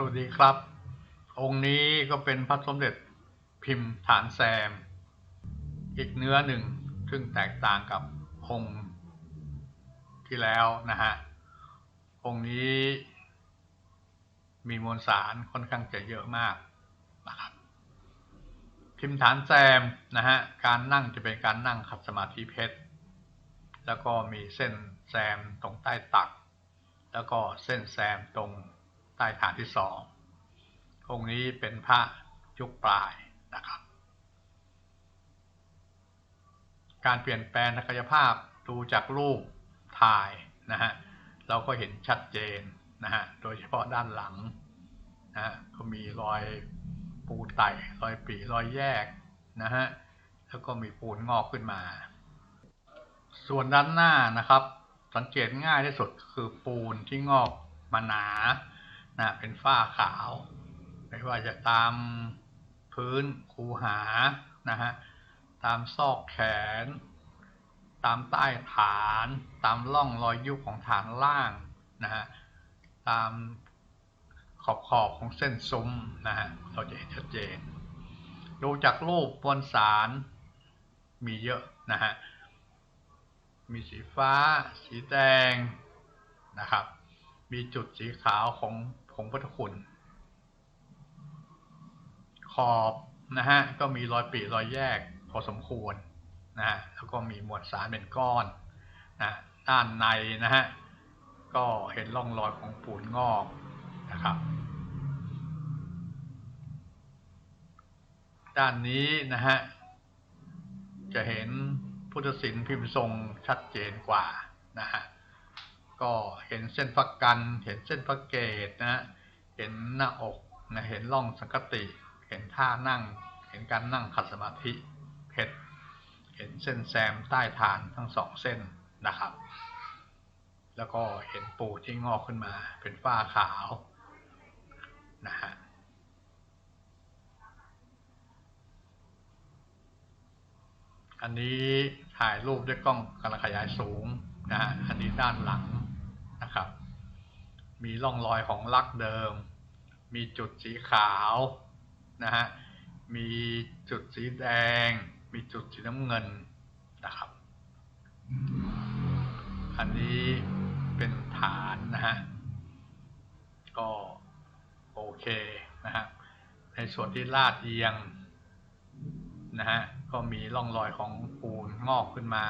สวัสดีครับ องค์นี้ก็เป็นพระสมเด็จพิมพ์ฐานแซม อีกเนื้อหนึ่ง ซึ่งแตกต่างกับองค์ที่แล้วนะฮะ องค์นี้มีมวลสารค่อนข้างจะเยอะมากนะครับพิมพ์ฐานแซมนะฮะ การนั่งจะเป็นการนั่งขัดสมาธิเพชร แล้วก็มีเส้นแซมตรงใต้ตัก แล้วก็เส้นแซมตรง ใต้ฐานที่สององค์นี้เป็นพระยุคปลายนะครับ การเปลี่ยนแปลงทางกายภาพดูจากรูปถ่ายนะฮะเราก็เห็นชัดเจนนะฮะโดยเฉพาะด้านหลังนะฮะก็มีรอยปูไตรอยปีรอยแยกนะฮะแล้วก็มีปูนงอกขึ้นมา ส่วนด้านหน้านะครับ สังเกตง่ายที่สุดคือปูนที่งอกมาหนา นะเป็นฝ้าขาว ไม่ว่าจะตามพื้นคูหานะฮะตามซอกแขน ตามใต้ฐาน ตามร่องรอยยุบของฐานล่างนะฮะตามขอบขอบของเส้นซุ้มนะฮะเราจะเห็นชัดเจน ดูจากรูปบนสารมีเยอะนะฮะมีสีฟ้า สีแดงนะครับ มีจุดสีขาวของ งพุทธคุณ ขอบนะฮะก็มีรอยปีรอยแยกพอสมควรนะฮะแล้วก็มีมวลสารเป็นก้อนนะด้านในนะฮะก็เห็นร่องรอยของปูนงอกนะครับ ด้านนี้นะฮะจะเห็นพุทธศิลป์พิมพ์ทรงชัดเจนกว่านะฮะ ก็เห็นเส้นพักกัน เห็นเส้นพักเกตนะ เห็นหน้าอกนะเห็นร่องสังกติ เห็นท่านั่ง เห็นการนั่งขัดสมาธิเพชรเห็นเส้นแซมใต้ฐานทั้งสองเส้นนะครับ แล้วก็เห็นปูที่งอกขึ้นมา เป็นฝ้าขาวนะฮะอันนี้ถ่ายรูปด้วยกล้องกำลังขยายสูงนะฮะอันนี้ด้านหลัง นะครับ มีร่องรอยของลักเดิม มีจุดสีขาวนะฮะ มีจุดสีแดง มีจุดสีน้ำเงินนะครับ อันนี้เป็นฐานนะฮะ ก็โอเคนะฮะ ในส่วนที่ลาดเอียงนะฮะ ก็มีร่องรอยของปูนงอกขึ้นมา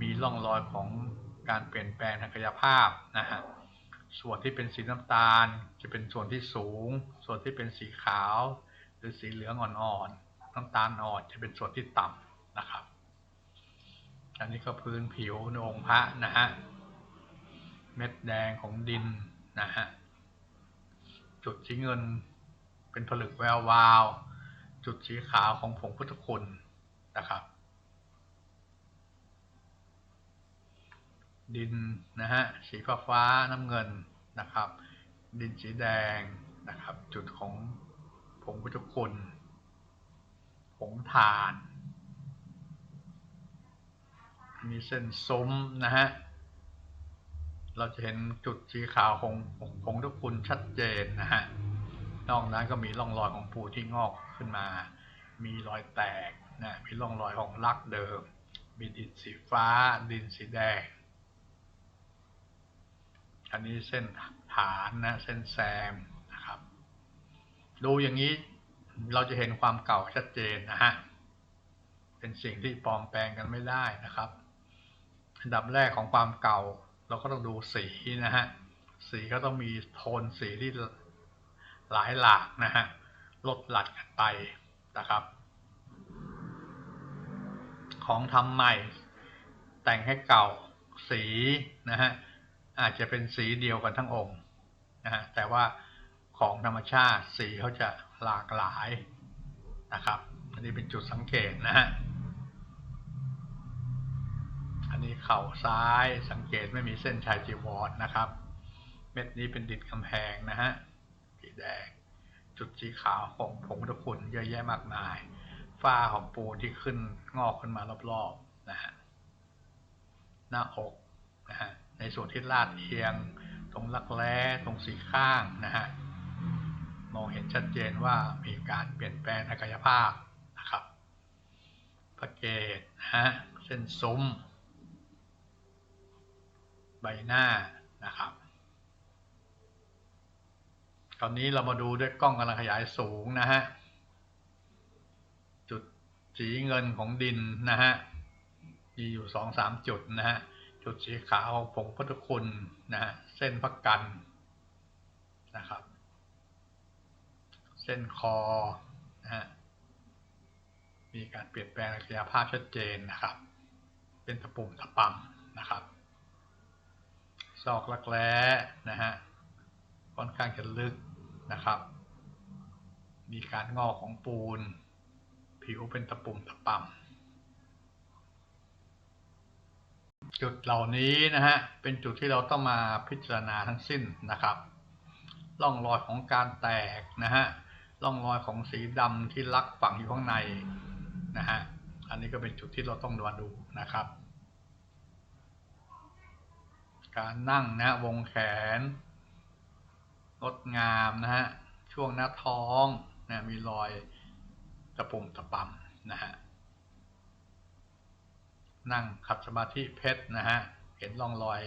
มีร่องรอยของ การเปลี่ยนแปลงทางกายภาพนะฮะส่วนที่เป็นสีน้ำตาล จะเป็นส่วนที่สูง ส่วนที่เป็นสีขาว หรือสีเหลืองอ่อนๆน้ำตาลอ่อนจะเป็นส่วนที่ต่ำนะครับ อันนี้ก็พื้นผิวในองค์พระนะฮะเม็ดแดงของดินนะฮะจุดสีเงินเป็นผลึกแวววาว จุดสีขาวของผงพุทธคุณนะครับ ดินนะฮะสีฟ้าฟ้าน้ำเงินนะครับ ดินสีแดงนะครับ จุดของผงพุทธคุณผงถ่าน มีเส้นซุ้มนะฮะเราจะเห็นจุดสีขาวของผงทุกคุณชัดเจนนะฮะ นอกนั้นก็มีร่องรอยของปูที่งอกขึ้นมา มีรอยแตกนะ มีร่องรอยของลักเดิม มีดินสีฟ้า ดินสีแดง อันนี้เส้นฐานนะเส้นแซมนะครับ ดูอย่างนี้เราจะเห็นความเก่าชัดเจนนะฮะเป็นสิ่งที่ปลอมแปลงกันไม่ได้นะครับอันดับแรกของความเก่า เราก็ต้องดูสีนะฮะสีก็ต้องมีโทนสีที่หลายหลากนะฮะลดหลัดกันไปนะครับ ของทำใหม่ แต่งให้เก่าสีนะฮะ อาจจะเป็นสีเดียวกันทั้งองค์นะฮะแต่ว่าของธรรมชาติสีเขาจะหลากหลายนะครับ อันนี้เป็นจุดสังเกตนะฮะอันนี้เข่าซ้ายสังเกตไม่มีเส้นชายจีวรนะครับ เม็ดนี้เป็นดินกำแพงนะฮะสีแดงจุดสีขาวของผงพุทธคุณเยอะแยะมากมาย ฝ้าของปูที่ขึ้นงอกขึ้นมารอบๆนะฮะหน้าอก นะฮะในส่วนที่ลาดเอียง ตรงรักแร้ตรงสีข้างนะฮะมองเห็นชัดเจนว่ามีการเปลี่ยนแปลงทางกายภาพนะครับพระเกตนะฮะเส้นซุ้ม ใบหน้านะครับคราวนี้เรามาดูด้วยกล้องกำลังขยายสูงนะฮะจุดสีเงินของดินนะฮะมีอยู่สองสามจุดนะฮะ จุดสีขาวของผงพุทธคุณนะฮะเส้นพักกันนะครับ เส้นคอนะฮะมีการเปลี่ยนแปลงระยะภาพชัดเจนนะครับ เป็นตะปุ่มตะปังนะครับซอกรักแร้นะฮะค่อนข้างจะลึกนะครับ มีการงอกของปูน ผิวเป็นตะปุ่มตะป่ำ จุดเหล่านี้นะฮะเป็นจุดที่เราต้องมาพิจารณาทั้งสิ้นนะครับร่องรอยของการแตกนะฮะร่องรอยของสีดำที่ลักฝังอยู่ข้างในนะฮะอันนี้ก็เป็นจุดที่เราต้องดูดูนะครับ การนั่งนะวงแขนงดงามนะฮะช่วงหน้าท้องนะมีรอยตะปุ่มตะปำนะฮะ นั่งขัดสมาธิเพชรนะฮะ เห็นร่องรอย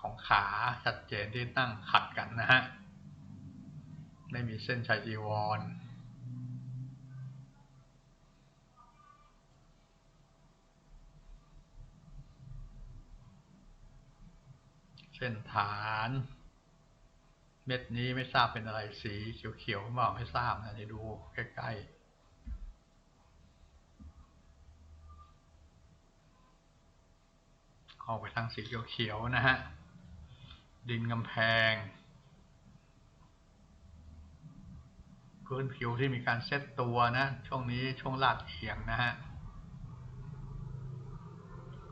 ของขาชัดเจนที่นั่งขัดกันนะฮะ ไม่มีเส้นชัยจีวรเส้นฐาน เม็ดนี้ไม่ทราบเป็นอะไรสีเขียวๆหรือเปล่าไม่ทราบนะเดี๋ยวดูใกล้ๆ ออกไปทางสีเขียวๆนะฮะ ดินกำแพง พื้นผิวที่มีการเซตตัวนะ ช่วงนี้ช่วงลาดเอียงนะฮะ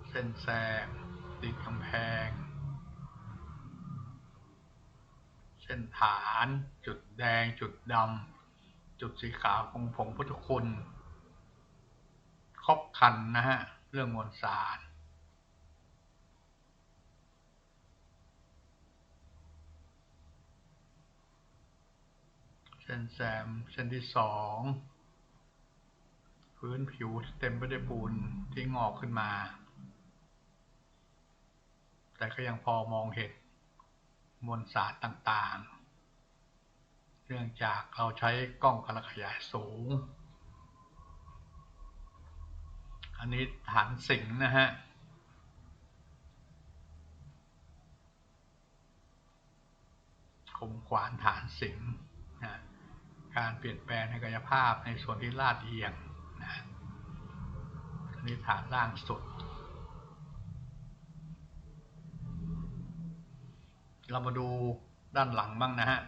เส้นแสงดินกำแพง เส้นฐาน จุดแดง จุดดำ จุดสีขาวของผงพุทธคุณ ครบคันนะฮะ เรื่องมวลสาร ส้นแซมเส้นที่สองพื้นผิวเต็มไปด้วยปูนที่งอกขึ้นมา แต่ก็ยังพอมองเห็นมวลสารต่างๆ เนื่องจากเราใช้กล้องกระขยายสูง อันนี้ฐานสิงนะฮะ คมขวานฐานสิง การเปลี่ยนแปลงในกายภาพในส่วนที่ลาดเอียงนะอันนี้ฐานล่างสุด เรามาดูด้านหลังบ้างนะฮะ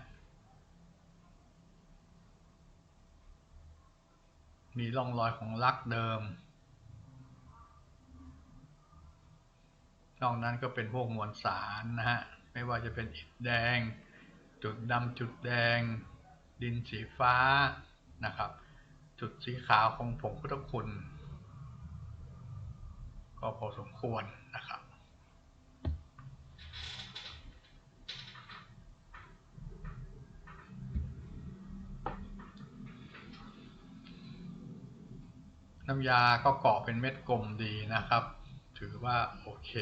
มีร่องรอยของลักเดิมนอกนั้นก็เป็นพวกมวลสารนะฮะ ไม่ว่าจะเป็นอิฐแดง จุดดำจุดแดง ดินสีฟ้านะครับ จุดสีขาวของผงพุทธคุณ ก็พอสมควรนะครับน้ำยาก็เกาะเป็นเม็ดกลมดีนะครับ ถือว่าโอเค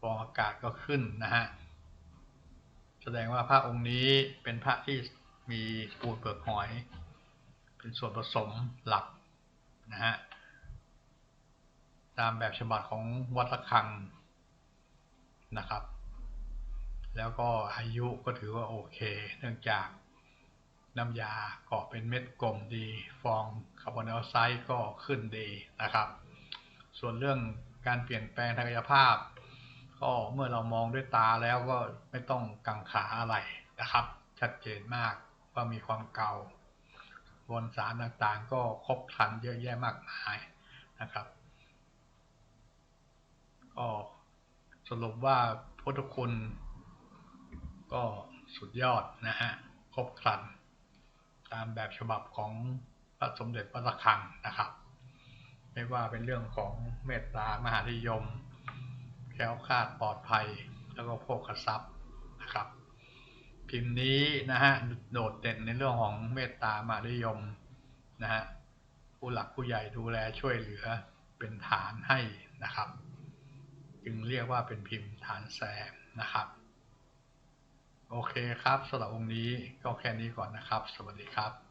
ฟองอากาศก็ขึ้นนะฮะ แสดงว่าพระองค์นี้เป็นพระที่มีปูนเปลือกหอย เป็นส่วนผสมหลักนะฮะตามแบบฉบับของวัดระฆังนะครับ แล้วก็อายุก็ถือว่าโอเค เนื่องจากน้ำยาเกาะเป็นเม็ดกลมดี ฟองคาร์บอนไดออกไซด์ก็ขึ้นดีนะครับ ส่วนเรื่องการเปลี่ยนแปลงทางกายภาพ ก็เมื่อเรามองด้วยตาแล้วก็ไม่ต้องกังขาอะไรนะครับ ชัดเจนมากว่ามีความเก่าวนสารต่างๆ ก็ครบครันเยอะแยะมากมายนะครับก็สรุปว่าพุทธคุณก็สุดยอดนะฮะครบครัน ตามแบบฉบับของพระสมเด็จพระสัฆังนะครับ ไม่ว่าเป็นเรื่องของเมตตามหานิยม แคล้วคลาดปลอดภัย แล้วก็โภคทรัพย์นะครับ พิมพ์นี้นะฮะโดดเด่นในเรื่องของเมตตามารยมนะฮะผู้หลักผู้ใหญ่ดูแลช่วยเหลือเป็นฐานให้นะครับ จึงเรียกว่าเป็นพิมพ์ฐานแซมนะครับ โอเคครับสำหรับองค์นี้ก็แค่นี้ก่อนนะครับ สวัสดีครับ